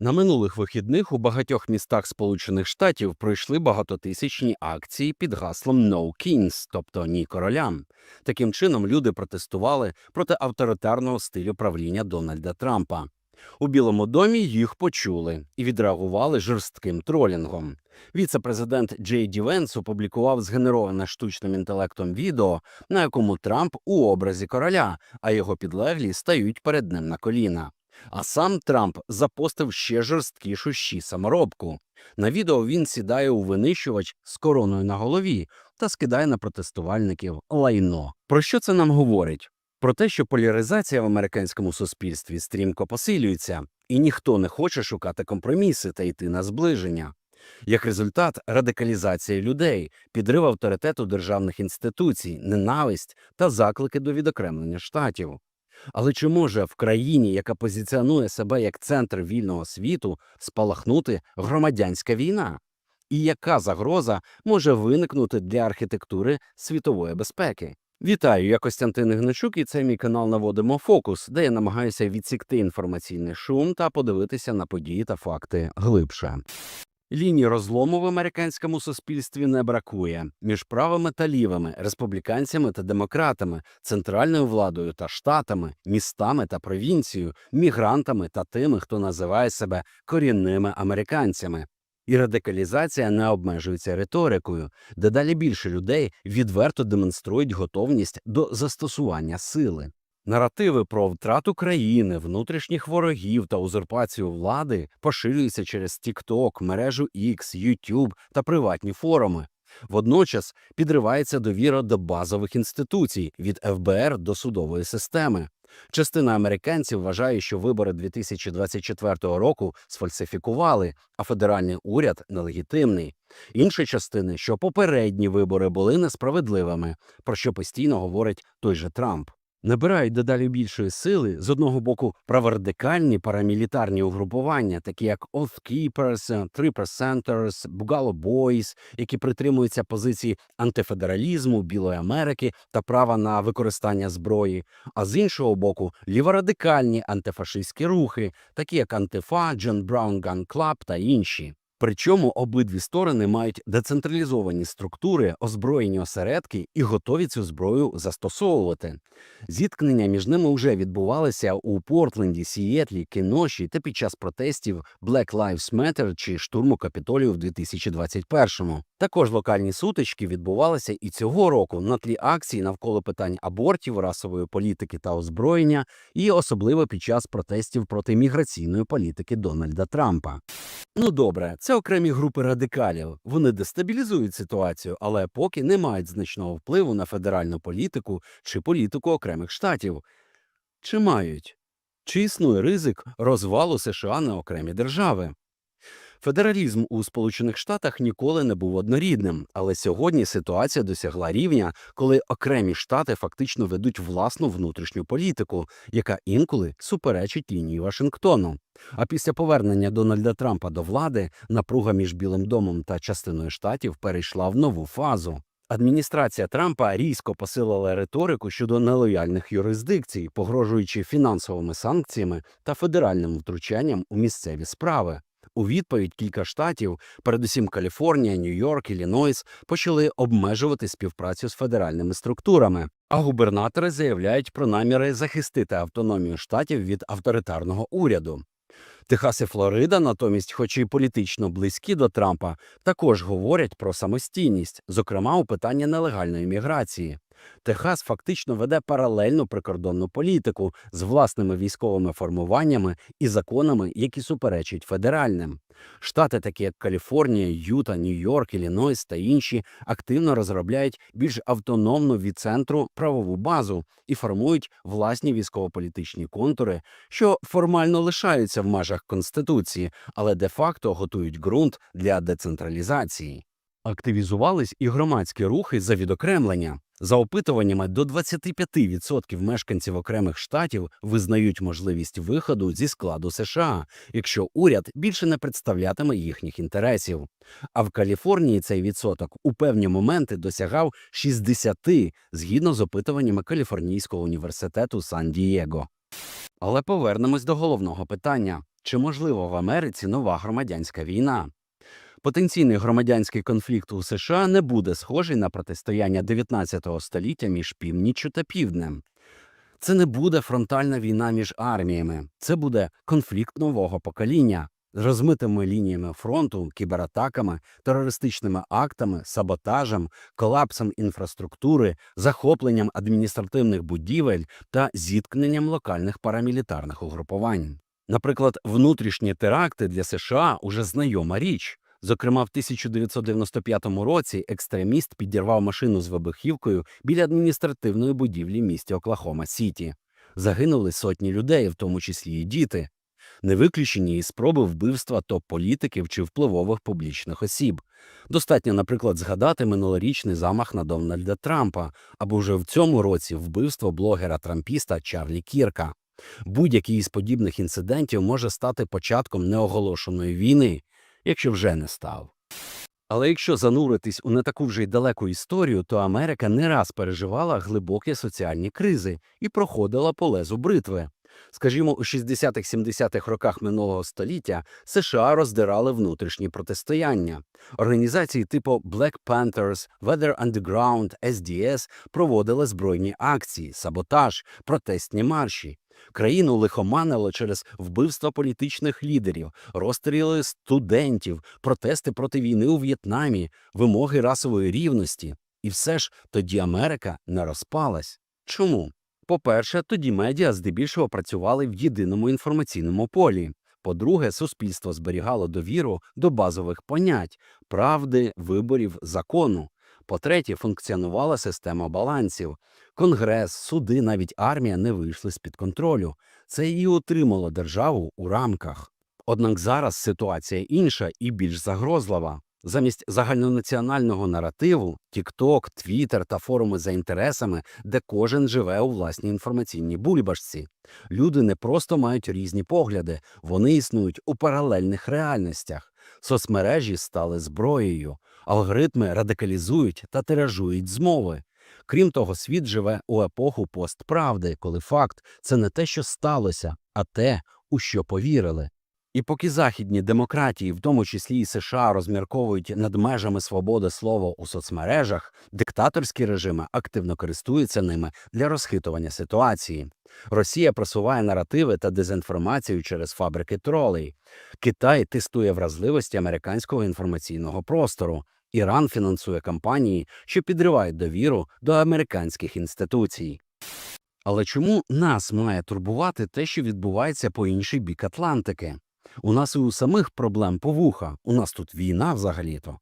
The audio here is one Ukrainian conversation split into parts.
На минулих вихідних у багатьох містах Сполучених Штатів пройшли багатотисячні акції під гаслом «No Kings», тобто ні королям. Таким чином люди протестували проти авторитарного стилю правління Дональда Трампа. У Білому домі їх почули і відреагували жорстким тролінгом. Віце-президент Джей Ді Венс опублікував згенероване штучним інтелектом відео, на якому Трамп у образі короля, а його підлеглі стають перед ним на коліна. А сам Трамп запостив ще жорсткішу щі саморобку. На відео він сідає у винищувач з короною на голові та скидає на протестувальників лайно. Про що це нам говорить? Про те, що поляризація в американському суспільстві стрімко посилюється, і ніхто не хоче шукати компроміси та йти на зближення. Як результат, радикалізація людей, підрив авторитету державних інституцій, ненависть та заклики до відокремлення штатів. Але чи може в країні, яка позиціонує себе як центр вільного світу, спалахнути громадянська війна? І яка загроза може виникнути для архітектури світової безпеки? Вітаю, я Костянтин Ігничук, і це мій канал Наводимо фокус, де я намагаюся відсікти інформаційний шум та подивитися на події та факти глибше. Лінії розлому в американському суспільстві не бракує між правими та лівими, республіканцями та демократами, центральною владою та штатами, містами та провінцією, мігрантами та тими, хто називає себе корінними американцями. І радикалізація не обмежується риторикою, дедалі більше людей відверто демонструють готовність до застосування сили. Наративи про втрату країни, внутрішніх ворогів та узурпацію влади поширюються через TikTok, мережу X, YouTube та приватні форуми. Водночас підривається довіра до базових інституцій від ФБР до судової системи. Частина американців вважає, що вибори 2024 року сфальсифікували, а федеральний уряд нелегітимний. Інші частини, що попередні вибори були несправедливими, про що постійно говорить той же Трамп. Набирають дедалі більшої сили з одного боку праворадикальні парамілітарні угрупування, такі як Oath Keepers, Three Percenters, Bugalo Boys, які притримуються позиції антифедералізму, Білої Америки та права на використання зброї. А з іншого боку, ліворадикальні антифашистські рухи, такі як Антифа, John Brown Gun Club та інші. Причому обидві сторони мають децентралізовані структури, озброєні осередки і готові цю зброю застосовувати. Зіткнення між ними вже відбувалися у Портленді, Сієтлі, Кеноші та під час протестів Black Lives Matter чи штурму Капітолію в 2021-му. Також локальні сутички відбувалися і цього року на тлі акцій навколо питань абортів, расової політики та озброєння, і особливо під час протестів проти міграційної політики Дональда Трампа. Ну добре, це окремі групи радикалів. Вони дестабілізують ситуацію, але поки не мають значного впливу на федеральну політику чи політику окремих штатів. Чи мають? Чи існує ризик розвалу США на окремі держави? Федералізм у Сполучених Штатах ніколи не був однорідним, але сьогодні ситуація досягла рівня, коли окремі штати фактично ведуть власну внутрішню політику, яка інколи суперечить лінії Вашингтону. А після повернення Дональда Трампа до влади напруга між Білим домом та частиною штатів перейшла в нову фазу. Адміністрація Трампа різко посилила риторику щодо нелояльних юрисдикцій, погрожуючи фінансовими санкціями та федеральним втручанням у місцеві справи. У відповідь кілька штатів, передусім Каліфорнія, Нью-Йорк, Іллінойс, почали обмежувати співпрацю з федеральними структурами. А губернатори заявляють про наміри захистити автономію штатів від авторитарного уряду. Техас і Флорида, натомість, хоч і політично близькі до Трампа, також говорять про самостійність, зокрема у питанні нелегальної міграції. Техас фактично веде паралельну прикордонну політику з власними військовими формуваннями і законами, які суперечать федеральним. Штати, такі як Каліфорнія, Юта, Нью-Йорк, Іллінойс та інші, активно розробляють більш автономну від центру правову базу і формують власні військово-політичні контури, що формально лишаються в межах конституції, але де-факто готують ґрунт для децентралізації. Активізувались і громадські рухи за відокремлення. За опитуваннями, до 25% мешканців окремих штатів визнають можливість виходу зі складу США, якщо уряд більше не представлятиме їхніх інтересів. А в Каліфорнії цей відсоток у певні моменти досягав 60, згідно з опитуваннями Каліфорнійського університету Сан-Дієго. Але повернемось до головного питання. Чи можливо в Америці нова громадянська війна. Потенційний громадянський конфлікт у США не буде схожий на протистояння 19 століття між північчю та півднем. Це не буде фронтальна війна між арміями, це буде конфлікт нового покоління з розмитими лініями фронту, кібератаками, терористичними актами, саботажем, колапсом інфраструктури, захопленням адміністративних будівель та зіткненням локальних парамілітарних угрупувань. Наприклад, внутрішні теракти для США уже знайома річ. Зокрема, в 1995 році екстреміст підірвав машину з вибухівкою біля адміністративної будівлі місті Оклахома Сіті. Загинули сотні людей, в тому числі і діти. Не виключені і спроби вбивства топ-політиків чи впливових публічних осіб. Достатньо, наприклад, згадати минулорічний замах на Дональда Трампа або вже в цьому році вбивство блогера-трампіста Чарлі Кірка. Будь-який із подібних інцидентів може стати початком неоголошеної війни, якщо вже не став. Але якщо зануритись у не таку вже й далеку історію, то Америка не раз переживала глибокі соціальні кризи і проходила по лезу бритви. Скажімо, у 60-70-х роках минулого століття США роздирали внутрішні протистояння. Організації типу Black Panthers, Weather Underground, SDS проводили збройні акції, саботаж, протестні марші. Країну лихоманило через вбивства політичних лідерів, розстріли студентів, протести проти війни у В'єтнамі, вимоги расової рівності. І все ж тоді Америка не розпалась. Чому? По-перше, тоді медіа здебільшого працювали в єдиному інформаційному полі. По-друге, суспільство зберігало довіру до базових понять правди, виборів, закону. По-третє, функціонувала система балансів. Конгрес, суди, навіть армія не вийшли з-під контролю. Це і утримало державу у рамках. Однак зараз ситуація інша і більш загрозлива. Замість загальнонаціонального наративу TikTok, Twitter та форуми за інтересами, де кожен живе у власній інформаційній бульбашці. Люди не просто мають різні погляди, вони існують у паралельних реальностях. Соцмережі стали зброєю, алгоритми радикалізують та тиражують змови. Крім того, світ живе у епоху постправди, коли факт це не те, що сталося, а те, у що повірили. І поки західні демократії, в тому числі і США, розмірковують над межами свободи слова у соцмережах, диктаторські режими активно користуються ними для розхитування ситуації. Росія просуває наративи та дезінформацію через фабрики тролей. Китай тестує вразливості американського інформаційного простору. Іран фінансує кампанії, що підривають довіру до американських інституцій. Але чому нас має турбувати те, що відбувається по інший бік Атлантики? У нас і у самих проблем повуха, у нас тут війна взагалі-то.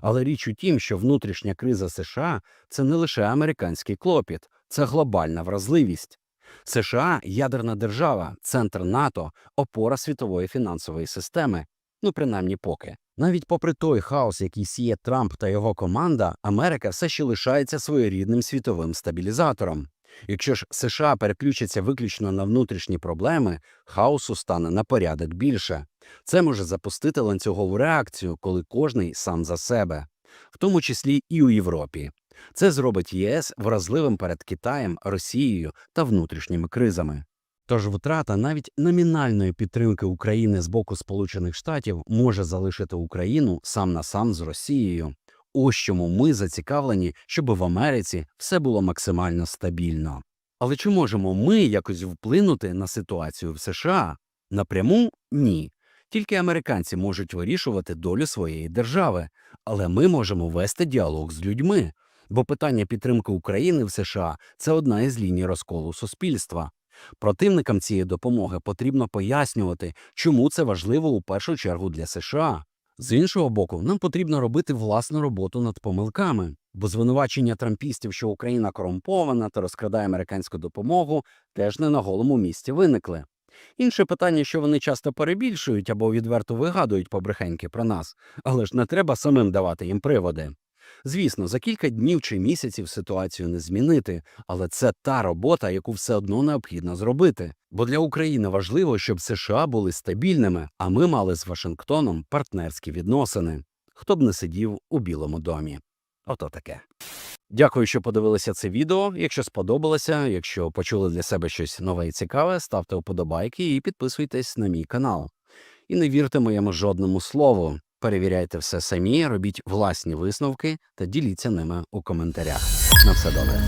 Але річ у тім, що внутрішня криза США це не лише американський клопіт, це глобальна вразливість. США ядерна держава, центр НАТО, опора світової фінансової системи. Ну, принаймні поки. Навіть попри той хаос, який сіє Трамп та його команда, Америка все ще лишається своєрідним світовим стабілізатором. Якщо ж США переключаться виключно на внутрішні проблеми, хаосу стане на порядок більше. Це може запустити ланцюгову реакцію, коли кожний сам за себе, в тому числі і у Європі. Це зробить ЄС вразливим перед Китаєм, Росією та внутрішніми кризами. Тож втрата навіть номінальної підтримки України з боку Сполучених Штатів може залишити Україну сам на сам з Росією. Ось чому ми зацікавлені, щоб в Америці все було максимально стабільно. Але чи можемо ми якось вплинути на ситуацію в США? Напряму ні. Тільки американці можуть вирішувати долю своєї держави, але ми можемо вести діалог з людьми, бо питання підтримки України в США це одна із ліній розколу суспільства. Противникам цієї допомоги потрібно пояснювати, чому це важливо у першу чергу для США. З іншого боку, нам потрібно робити власну роботу над помилками, бо звинувачення трампістів, що Україна корумпована та розкрадає американську допомогу, теж не на голому місці виникли. Інше питання, що вони часто перебільшують або відверто вигадують побрехеньки про нас, але ж не треба самим давати їм приводи. Звісно, за кілька днів чи місяців ситуацію не змінити, але це та робота, яку все одно необхідно зробити. Бо для України важливо, щоб США були стабільними, а ми мали з Вашингтоном партнерські відносини. Хто б не сидів у Білому домі. Ото таке. Дякую, що подивилися це відео. Якщо сподобалося, якщо почули для себе щось нове і цікаве, ставте вподобайки і підписуйтесь на мій канал. І не вірте моєму жодному слову. Перевіряйте все самі, робіть власні висновки та діліться ними у коментарях. На все добре.